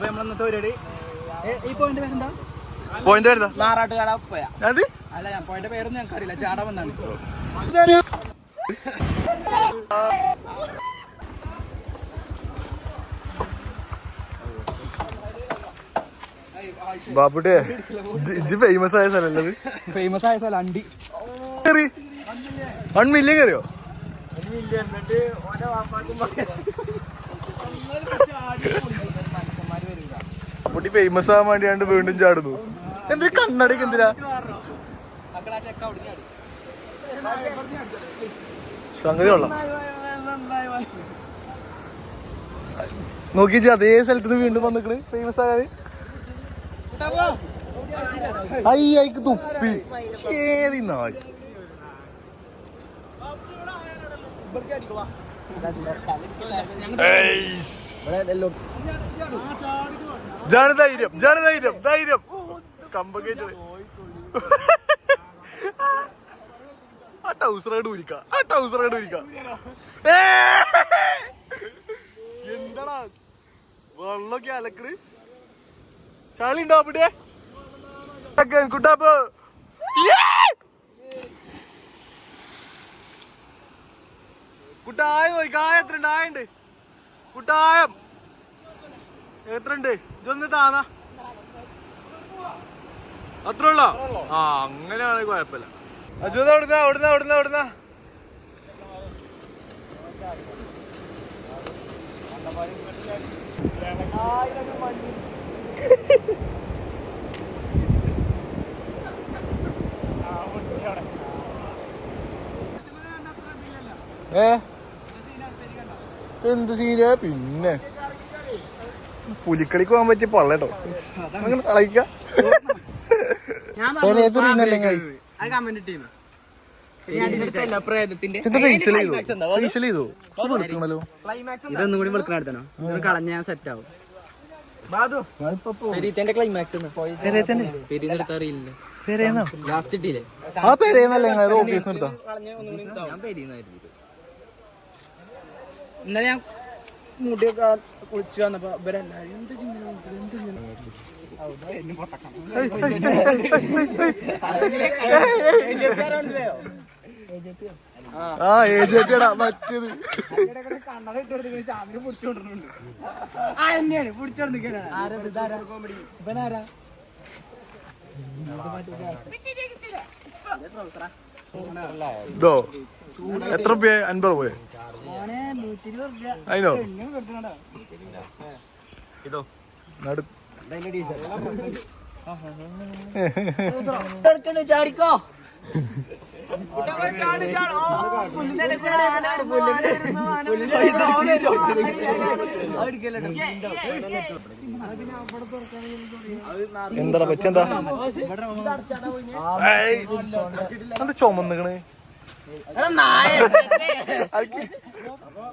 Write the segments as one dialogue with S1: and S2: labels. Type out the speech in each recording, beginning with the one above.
S1: അപ്പൊ ഇജ്ജ് പരിപാടി. ഈ പോയിന്റ് പേരെന്താ
S2: പോയിന്റ് വരുന്ന
S1: നാറാട്ടുകാട പോയ.
S2: അത്?
S1: അല്ല ഞാൻ പോയിന്റ് പേരൊന്നും ഞങ്ങൾക്ക് അറിയില്ല. ചാടാൻ വന്നാണ്.
S2: ബാബുട്ടേ ഇജ് ഫേമസ് ആയ സ്ഥലല്ലത്
S1: ഫേമസ് ആയ സ്ഥലം അണ്ടി.
S2: കയറി വൺ മില്യൺ കയറിയോ കുട്ടി ഫേമസ് ആവാൻ വേണ്ടിയാണ്ട് വീണ്ടും ചാടുന്നു. എന്ത് കണ്ണടക്ക് എന്തിനാ? സംഗതി കൊള്ളാം. നോക്കി അതേ സ്ഥലത്ത് നിന്ന് വീണ്ടും വന്നിക്കണ്. ഫേമസ് ആകാൻ അയ്യക്ക് തുപ്പി. നായി. നായ് ജാണ് ധൈര്യം ജാണ് ധൈര്യം ധൈര്യം. കമ്പക്കേറ്റ് ആ ടൗസറേട് ഊരിക്ക ആ ടൗസറേട് ഊരിക്ക. എന്താടാ? വെള്ളമൊക്കെ അലക്കട് ചളി ഉണ്ടോ അവിടെ? കുട്ടാപ്പ് കുട്ടായം നോക്കി കായ എത്ര കുട്ടായം. എത്ര ഉണ്ട് ഇതൊന്ന് താന്നാ. അത്ര ഉള്ളോ ആ അങ്ങനെയാണെങ്കിൽ കുഴപ്പമില്ല. അജു അവിടുന്ന അവിടുന്ന അവിടുന്ന അവിടുന്ന. ഏ? എന്ത് സീന പിന്നെ. പുലിക്കളിക്ക് പോകാൻ പറ്റിയ പള്ളട്ടോ. അങ്ങനെ കളിക്കാം.
S1: ഇതൊന്നും കൂടി വെളുക്കണ അടുത്തണോ? ഇത് കളഞ്ഞ ഞാൻ സെറ്റ് ആവും. ഇന്നലെ ഞാൻ മുടിയൊക്കെ കുളിച്ച് വന്നപ്പോ ഇവരെല്ലാരും എന്ത് ചിങ്ങനെ എന്ത്
S2: ആ ഏജന്റടാ മറ്റേത്. ഇതോ? എത്ര രൂപ അൻപത് രൂപ അതിനോ? ഇതോ? നടു
S1: ചാടിക്കോ.
S2: എന്താ? പറ്റിയെന്താ എന്താ ചുമന്നുകണ്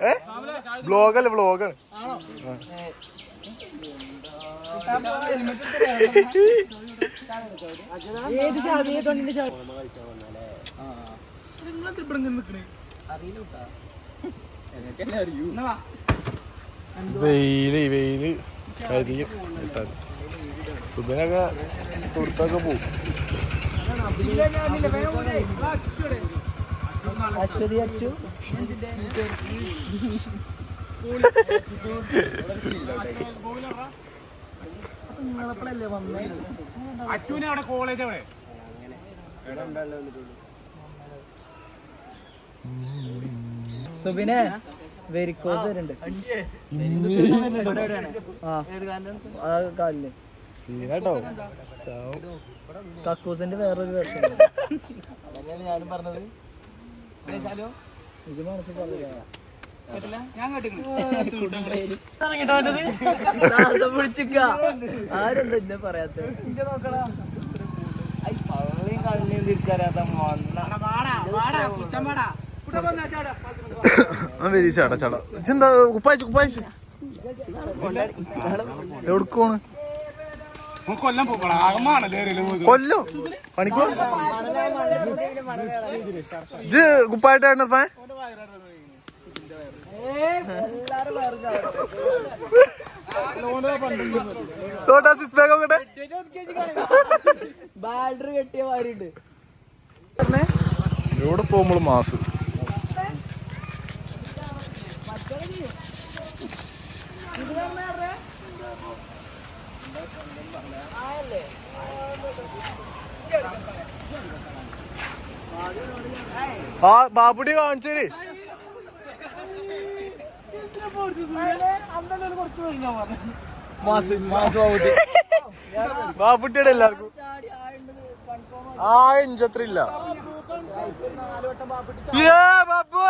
S2: ഏ? ബ്ലോഗല്ലേ ബ്ലോഗാണ്.
S1: ഏത് ചാടി തൊണ്ടിന്റെ ചാടി
S2: വെയിൽ വെയിൽ. കരിയും സുബിനൊക്കെ കൊടുത്തൊക്കെ പോവും.
S1: അശ്വതി അച്ചു. സുബിനെ വെരിക്കോസ് വരുന്നുണ്ട്. ആ ആ കാലിൽ.
S2: കേട്ടോ
S1: കക്കൂസിന്റെ വേറൊരു വേർഷൻ ഞാനും പറഞ്ഞത്. ഇത് മനസ്സിൽ പറഞ്ഞില്ല ആരെന്താ ഇന്നെ പറയാത്ത? കള്ളിയും തിരിച്ചറിയാത്ത
S2: വരി ചാട ചാട. ഇതെന്താ കുപ്പായിച്ച് കുപ്പായിച്ച് എവിടേക്കാണ്?
S3: കൊല്ലം
S2: കൊല്ലോ? പണിക്കോ? ഇത് കുപ്പായിട്ടാണ് ഫാൻ തോട്ടാ സിക്സ് ബാഗ് നോക്കട്ടെ
S1: ബാറ്ററി കെട്ടിയ മാരിണ്ട്
S2: എവിടെ പോകുമ്പോൾ മാസ്. ആ ബാബുടി കാണിച്ചേര്. ബാപ്പുട്ടിയുടെ എല്ലാവർക്കും. ആ ഇഞ്ചത്രില്ല. ബാപ്പു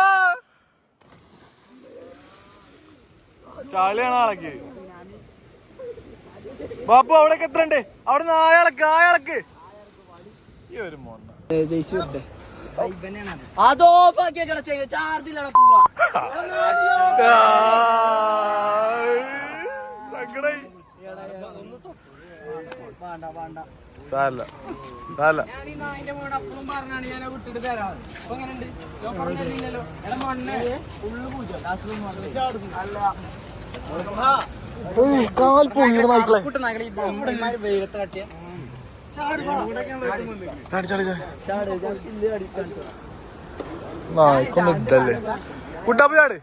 S2: ചാളിയാണ് ആളക്ക്. ബാപ്പു അവിടേക്ക് എത്ര ഉണ്ട് അവിടെ നിന്ന് ആയാളക്ക് ആയാളക്ക്. ഈ ഒരു മോണ്ണ
S1: അത് ഓഫ് ആക്കിയേക്കണ ചാർജ് ഇല്ലടാ പൂറ
S2: സങ്കടായി.
S1: വേണ്ട വേണ്ട.
S2: സാരല്ല സാരല്ല. കാൽ പൊള്ളിയുടെ നായ്ക്കളെ.
S1: വെയിലത്ത് കാട്ടിയ
S2: നായ്ക്കൊന്നും ഇതല്ലേ കുട്ടാപ്പ് ചാട്.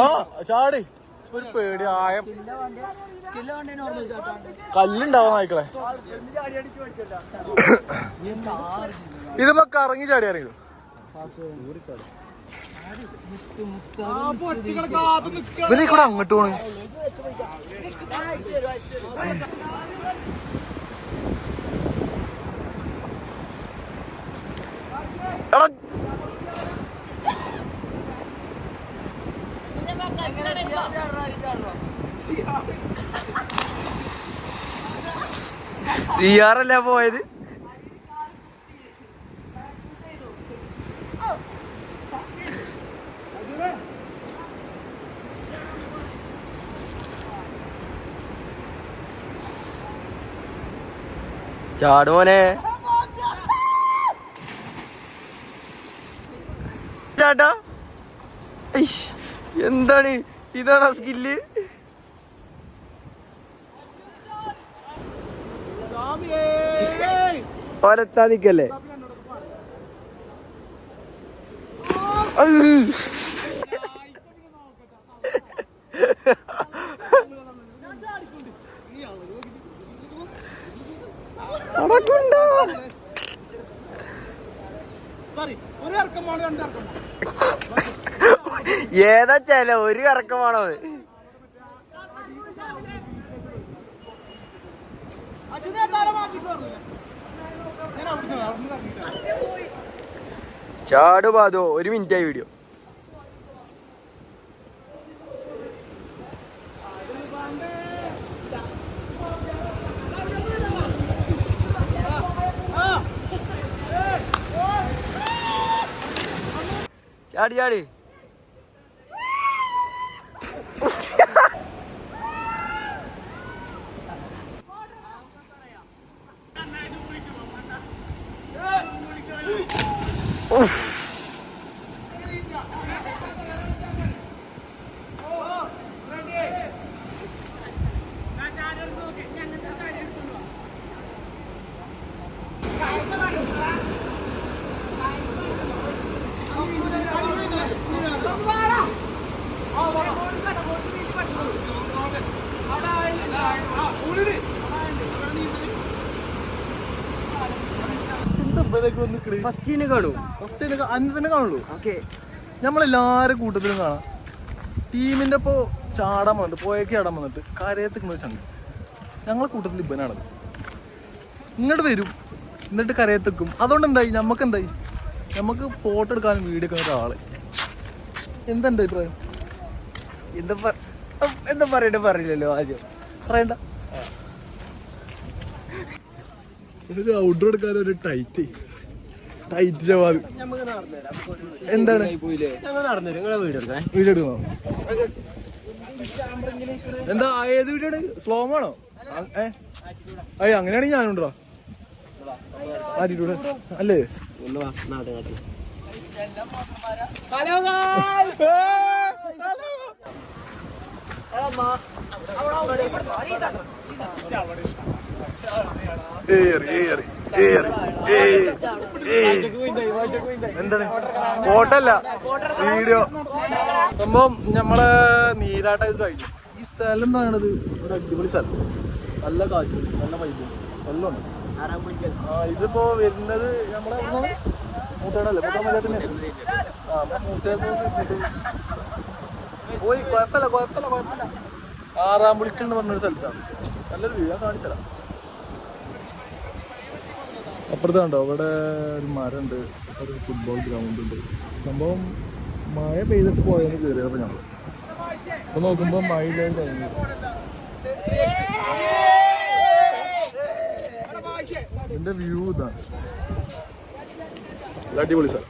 S2: ആ ചാടി. ഒരു പേടി ആയം കല്ലുണ്ടാവും നായ്ക്കളെ. കറങ്ങി ചാടി ആരെങ്കിലും ഇവരെ കൂടെ അങ്ങോട്ട് പോണ്. സിയാറല്ല പോയത്? ചാടുമോനെ. ചാട്ടാ. എന്താണ്? ഇതാണ് സ്കില്ല് ഒരത്താ നിക്കല്ലേ ഏതാ ചെല? ഒരു കറക്കമാണോ അത്
S3: പറഞ്ഞില്ലേ ഞാൻ അവിടുന്ന് അവിടുന്ന് ഇറങ്ങിയിട്ടാ
S2: ചാടു ഒരു മിനിറ്റ് ആയി വീഡിയോ ചാടി ചാടി.
S1: ഇവരൊക്കെ ഒന്ന് ഫസ്റ്റിന് കാണൂ
S2: അന്ന് തന്നെ കാണുള്ളൂ.
S1: ഓക്കെ.
S2: നമ്മളെല്ലാരും കൂട്ടത്തിലും കാണാം. ടീമിന്റെ ഇപ്പോ ചാടാൻ വന്നിട്ട് പോയേക്ക് ചാടാൻ വന്നിട്ട് കരയത്തിക്കുന്ന ചങ്ങ ഞങ്ങളെ കൂട്ടത്തിൽ ഇബനാണത് ഇങ്ങോട്ട് വരും എന്നിട്ട് കരയത്തേക്കും. അതുകൊണ്ട് എന്തായി നമുക്ക് എന്തായി നമുക്ക് ഫോട്ടോ എടുക്കാനും വീഡിയോ എടുക്കുന്ന ഒരാൾ എന്താ അഭിപ്രായം
S1: എന്താ എന്താ പറയണ്ട പറയില്ലല്ലോ ആദ്യം.
S2: പറയണ്ട. ഒരു ഔട്ട്ഡോർ എടുക്കാൻ ഒരു ടൈറ്റ് ടൈറ്റ് ജവാബ് എന്താണ് വീഡിയോ എടുക്കണോ. എന്താ ഏത് വീഡിയോ സ്ലോ ആണോ? ഏ? അയ്യ അങ്ങനെയാണെങ്കിൽ ഞാനുണ്ടോ? അല്ലേ?
S1: ഒന്ന് വാ നാട് നാട്ടിൽ
S2: ഹലോ. ഏറി ഏറി എന്താണ്? ഫോട്ടല്ല വീഡിയോ. സംഭവം നമ്മൾ നീരാട്ടൊക്കെ കഴിഞ്ഞു. ഈ സ്ഥലം എന്താണത്? ഒരു അടിപൊളി സ്ഥലം. നല്ല കാറ്റ് നല്ല വൈബ് എല്ലാം ഇതിപ്പോ വരുന്നത് നമ്മളെ മൂത്തേടല്ലേ? മൂത്താ മജാത്തിന്റെ ആ മൂത്തേടത്ത് പോയി കുഴപ്പമില്ല കുഴപ്പമില്ല കുഴപ്പമില്ല. ആറാം പുളിക്കൽ എന്ന് പറഞ്ഞൊരു സ്ഥലത്താണ്. നല്ലൊരു വ്യൂ ഞാൻ കാണിച്ചതാ അപ്പുറത്ത് കണ്ടോ അവിടെ ഒരു മരമുണ്ട് ഒരു ഫുട്ബോൾ ഗ്രൗണ്ട് ഉണ്ട്. സംഭവം മഴ പെയ്തിട്ട് പോയെന്ന് കയറിയപ്പോൾ ഞങ്ങൾ അപ്പൊ നോക്കുമ്പോൾ മഴ കഴിഞ്ഞു. എന്റെ വ്യൂ ഇതാണ്. അടിപൊളി സാർ